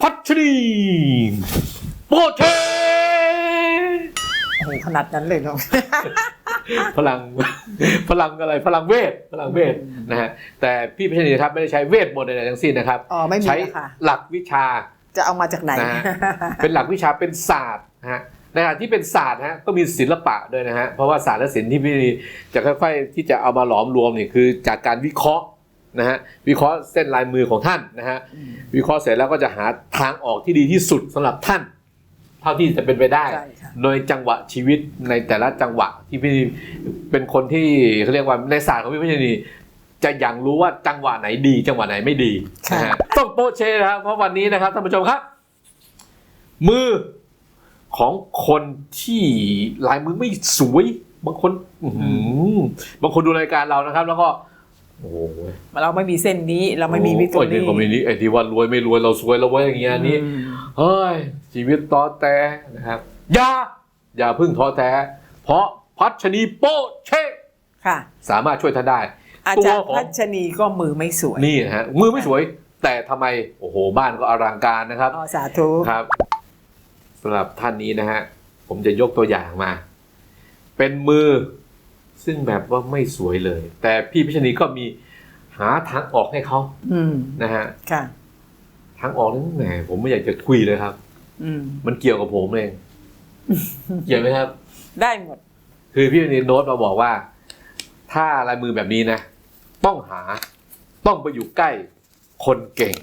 โปเชโอ้โหขนาดนั้นเลยเนาะ พลังพลังอะไรพลังเวทพลังเวทนะฮะแต่พี่พิชนีครับไม่ได้ใช้เวทมนต์ใดๆทั้งสิ้นนะครับ อ๋อไม่มีใช้นะคะหลักวิชา จะเอามาจากไหน นะฮะ เป็นหลักวิชาเป็นศาสตร์นะฮะในขณะที่เป็นศาสตร์นะฮะก็มีศิลปะด้วยนะฮะเพราะว่าศาสตร์และศิลป์ที่พี่จะค่อยๆที่จะเอามาหลอมรวมเนี่ยคือจากการวิเคราะห์ นะฮะวิเคราะห์เส้นลายมือของท่านนะฮะอืมวิเคราะห์เสร็จแล้วก็จะหาทางออกที่ดีที่สุดสำหรับท่าน เท่าที่จะเป็นไปได้ใช่ค่ะโดยจังหวะชีวิตในแต่ละจังหวะที่พี่เป็นคนที่เขาเรียกว่าในศาสตร์ของพี่พิชนีจะยังรู้ว่าจังหวะไหนดี จังหวะไหนไม่ดีนะฮะต้องโปะเชนะครับเพราะวันนี้นะครับท่านผู้ชมครับ มือของคนที่ลายมือไม่สวย บางคนอื้อหือบางคนดูรายการเรานะครับ แล้วก็ โอ้โหเราไม่มีเส้นนี้เราไม่มีวิตโอ้ตัยเดี๋ยวก็มีนี่ไอ้ที่ว่ารวยไม่รวยเราสวยเราไว้อย่างเงี้ยนี่อืมเฮ้ยชีวิตท้อแท้นะครับอย่าอย่าเพึ่งท้อแท้ เพราะพัชนีโป้เช่ค่ะ สามารถช่วยท่านได้อาตัวจารย์ของพัชนีก็มือไม่สวยนี่นะฮะมือไม่สวย แต่ทำไมโอ้โหบ้านก็อลังการนะครับอ๋อสาธุครับสำหรับท่านนี้นะฮะผมจะยกตัวอย่างมา เป็นมือ ซึ่งแบบว่าไม่สวยเลย แต่พี่พิชนีก็มีหาทางออกให้เขาอืมนะฮะค่ะทางออกนั้นแหมผมไม่อยากจะคุยเลยครับอืมมันเกี่ยวกับผมเองเกี่ยวไหมครับ ได้หมด คือพี่นินโน้ตมาบอกว่า ถ้าลายมือแบบนี้นะ ต้องหาต้องไปอยู่ใกล้คนเก่ง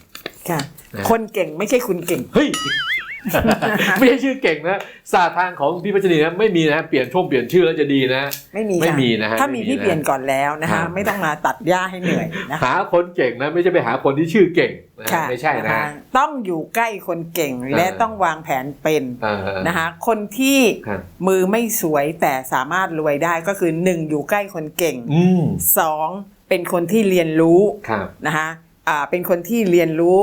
ค่ะนะคนเก่งไม่ใช่คุณเก่ง เฮ้ย ไม่ใช่ชื่อเก่งนะศาสตร์ทางของพี่พัชรีนะไม่มีนะเปลี่ยนช่วงเปลี่ยนชื่อแล้วจะดีนะ ไม่มีไม่ค่ะมีนะฮะถ้ามีไม่มีพี่นะเปลี่ยนก่อนแล้วนะครัคะบไม่ต้องมาตัดหญ้าให้เหนื่อยนะคะหาคนเก่งนะไม่ใช่ไปหาคนที่ชื่อเก่งนะค่ะไม่ใช่นะคต้องอยู่ใกล้คนเก่งและเออต้องวางแผนเป็นเออนะคะคนที่ครับมือไม่สวยแต่สามารถรวยได้ก็คือหนึ่งอยู่ใกล้คนเก่งอืมสองเป็นคนที่เรียนรู้ครับนะคะอ่าเป็นคนที่เรียนรู้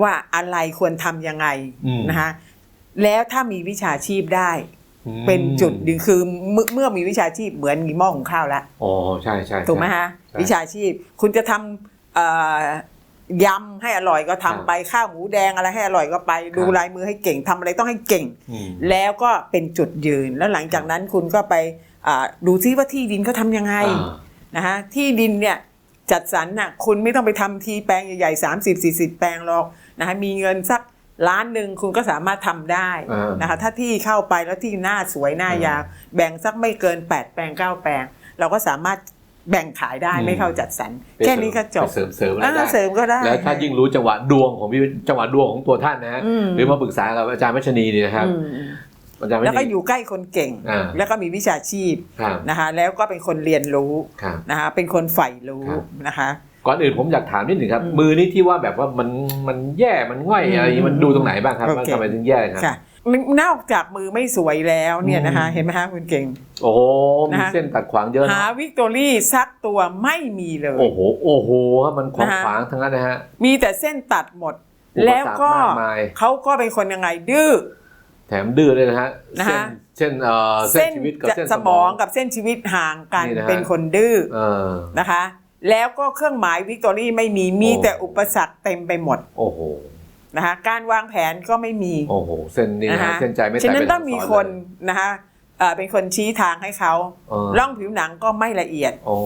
ว่าอะไรควรทำยังไงอืมนะคะแล้วถ้ามีวิชาชีพได้อืมเป็นจุดดึงคือเมื่อเมื่อมีวิชาชีพเหมือนมีหม้อหุงข้าวแล้วอ๋อใช่ใช่ถูกไหมฮะใช่วิชาชีพ คุณจะทำเอ่อยำให้อร่อยก็ทำครับไปข้าวหมูแดงอะไรให้อร่อยก็ไป ดูครับลายมือให้เก่งทำอะไรต้องให้เก่งอืมแล้วก็เป็นจุดยืนแล้วหลังจากนั้นคุณก็ไปอ่าดูซิว่าที่ดินเขาทำยังไงอ่านะฮะที่ดินเนี่ย จัดสรรน่ะคุณไม่ต้องไปทำทีแปลงใหญ่ๆ30 40แปลงหรอกนะฮะมีเงินสักล้านหนึ่งคุณก็สามารถทำได้อ่านนะคะถ้าที่เข้าไปแล้วที่หน้าสวยหน้ายาว แบ่งสักไม่เกิน 8 แปลง 9 แปลง เราก็สามารถแบ่งขายได้อืมไม่เข้าจัดสรรแค่นี้ก็จบไปเสริมเสริมอะไรอ่าได้เสริมก็ได้แล้วถ้ายิ่งรู้จังหวะดวงของพี่จังหวะดวงของตัวท่านนะฮะอืมหรือมาปรึกษากับอาจารย์มัชนีนี่นะครับอื มอาจารย์มัชแล้วก็นีอยู่ใกล้คนเก่ง อ่าแล้วก็มีวิชาชีพครับนะคะแล้วก็เป็นคนเรียนรู้ครับ นะคะเป็นคนใฝ่รู้ครับ นะคะ ก่อนอื่นผมอยากถามนิดหนึ่งครับ อืมมือนี่ที่ว่าแบบว่ามันมันแย่มันง่อยอืมอะไรอย่างงี้มันดูตรงไหนบ้างครับโอว่าเคทำไมถึงแย่ครับ ค่ะนอกจากมือไม่สวยแล้วเนี่ยนะคะอืม เห็นไหมคะคุณเก่ง โอ้โหมีนะคะ เส้นตัดขวางเยอะหานะวิกตอรี่สักตัวไม่มีเลย โอ้โหโอ้โหครับมันขวางนะคะ ขวางทั้งนั้นนะฮะ มีแต่เส้นตัดหมด อุปสรรคแล้วก็มากมาย เขาก็เป็นคนยังไงดื้อแถมดื้อเลยนะฮะนะเส้นฮะ เส้นเอ่อเส้นชีวิตกับเส้นสมองกับเส้นชีวิตห่างกันนี่นะฮะ เป็นคนดื้อเออ นะคะ แล้วก็เครื่องหมายวิกตอรี่ไม่มีมีโอ้ แต่อุปสรรคเต็มไปหมดโอ้โหนะคะการวางแผนก็ไม่มีโอ้โหเส้นนี่นะนะฮะคะเส้นใจไม่แตกฉะนั้นเป็นต้องมีสคนเลยนะคะเอ่อเป็นคนชี้ทางให้เขาเออร่องผิวหนังก็ไม่ละเอียด โอ้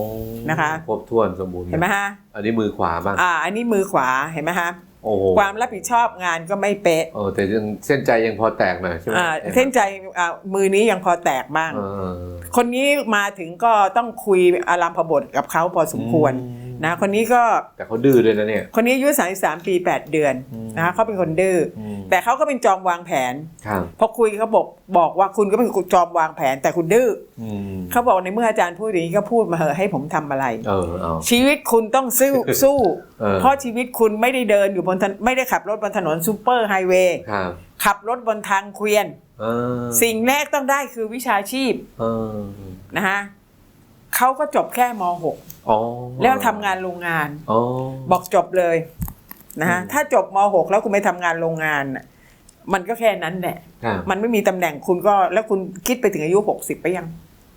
นะคะ ครบถ้วนสมบูรณ์เห็นไหมฮะอันนี้มือขวาบ้างอ่าอันนี้มือขวาเห็นไหมฮะ โอ้โหความรับผิดชอบงานก็ไม่เป๊ะเออแต่ยังเส้นใจยังพอแตกหน่อยใช่ไหมอ่าเส้นใจอ่ามือนี้ยังพอแตกบ้างเออคนนี้มาถึงก็ต้องคุยอารามพบทกับเขาพอสมควรอืมนะคนนี้ก็แต่เขาดื้อด้วยนะเนี่ยคนนี้อายุ33ปี 8 เดือนอืมนะคะเขาเป็นคนดื้ออม แต่เขาก็เป็นจอมวางแผนครับพอคุยเขาบอกบอกว่าคุณก็เป็นจอมวางแผนแต่คุณดื้ออืมเขาบอกในเมื่ออาจารย์พูดอย่างนี้ก็พูดมาเหอะให้ผมทำอะไรเออเอาชีวิตคุณต้องสู้สู้เออเพราะชีวิตคุณไม่ได้เดินอยู่บนถนนไม่ได้ขับรถบนถนนซูเปอร์ไฮเวย์ครับขับรถบนทางเกวียนเออสิ่งแรกต้องได้คือวิชาชีพเออนะฮะเขาก็จบแค่มอ๋อ .6 แล้วทำงานโรงงานอ๋อบอกจบเลย นะฮะอืมถ้าจบม .6 แล้วคุณไปทำงานโรงงานน่ะมันก็แค่นั้นแหละครับมันไม่มีตำแหน่งคุณก็แล้วคุณคิดไปถึงอายุ 60ไปยัง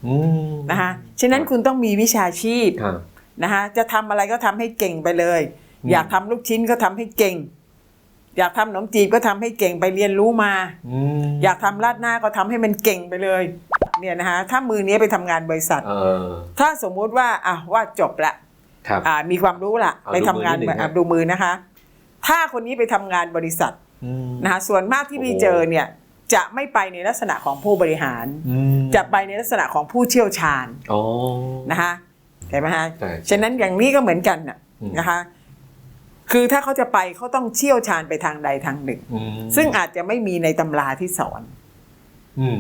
อืมนะฮะฉะนั้นคุณต้องมีวิชาชีพครับนะฮะจะทำอะไรก็ทำให้เก่งไปเลยอืมอยากทำลูกชิ้นก็ทำให้เก่ง อยากทำขนมจีบก็ทำให้เก่งไปเรียนรู้มาอืมอยากทำราดหน้าก็ทำให้มันเก่งไปเลย เนี่ยนะคะถ้ามือนี้ไปทำงานบริษัทเออถ้าสมมุติว่าอะว่าจบละครับอ่ามีความรู้ละเอาไปทำงานดูมือนิดหนึ่งอะฮะดูมือนะคะ ถ้าคนนี้ไปทำงานบริษัทอืมนะคะส่วนมากที่พี่โอ้เจอเนี่ยจะไม่ไปในลักษณะของผู้บริหารอืมจะไปในลักษณะของผู้เชี่ยวชาญอ๋อนะคะเห็นไหมฮะใช่ฉะนั้นอย่างนี้ก็เหมือนกันน่ะอืมนะคะ คือถ้าเขาจะไปเขาต้องเชี่ยวชาญไปทางใดทางหนึ่งอืมซึ่งอาจจะไม่มีในตำราที่สอนอืม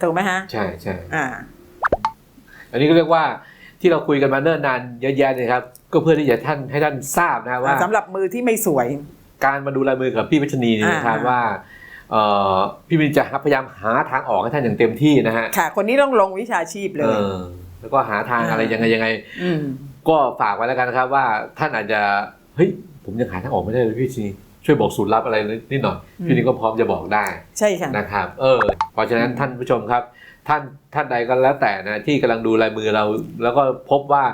ถูกไหมฮะ ใช่ใช่อ่า อันนี้ก็เรียกว่า ที่เราคุยกันมาเนิ่นนานเยอะแยะเลยครับ ก็เพื่อที่จะท่านให้ท่านทราบนะว่าสำหรับมือที่ไม่สวย การมาดูลายมือกับพี่พัชนีเนี่ยนะครับอ่าว่าเอ่อพี่วินจะพยายามหาทางออกให้ท่านอย่างเต็มที่นะฮะค่ะ คนนี้ต้องลงวิชาชีพเลเอยอแล้วก็หาทางอ่าอะไรยังไงยังไงอืมก็ฝากไว้แล้วกันนะครับ ว่าท่านอาจจะเฮ้ยผมยังหาทางออกไม่ได้เลยพี่พัชนีช่วยบอกสูตรลับอะไรนิดหน่อยอืมพี่นี่ก็พร้อมจะบอกได้ ใช่ค่ะนะครับ เออเพราะฉะนั้นท่านผู้ชมครับ ท่านท่านใดก็แล้วแต่นะที่กำลังดูลายมือเรา แล้วก็พบว่า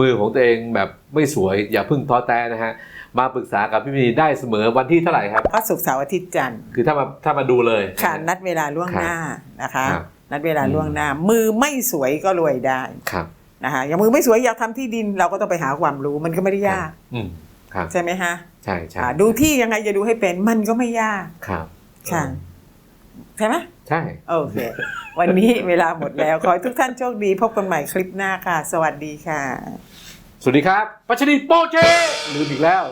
มือของตัวเองแบบไม่สวย อย่าเพึ่งท้อแท้นะฮะมาปรึกษากับพี่มีได้เสมอวันที่เท่าไหร่ครับก็ศุกร์เสาร์อาทิตย์จันทร์คือถ้ามาถ้ามาดูเลยค่ะนัดเวลาล่วงหน้านะคะครับนัดเวลาล่วงหน้า มือไม่สวยก็รวยได้ครับนะคะอย่างมือไม่สวยอยากทำที่ดินเราก็ต้องไปหาความรู้มันก็ไม่ได้ยากอืมครับใช่ไหมฮะใช่ใช่อ่าดูที่ยังไงจะดูให้เป็นมันก็ไม่ยากครับค่ะ ใช่ไหมใช่ โอเค วันนี้เวลาหมดแล้ว ขอให้ทุกท่านโชคดี พบกันใหม่คลิปหน้าค่ะ สวัสดีค่ะ สวัสดีครับ ปัชนีโปเจลืมอีกแล้ว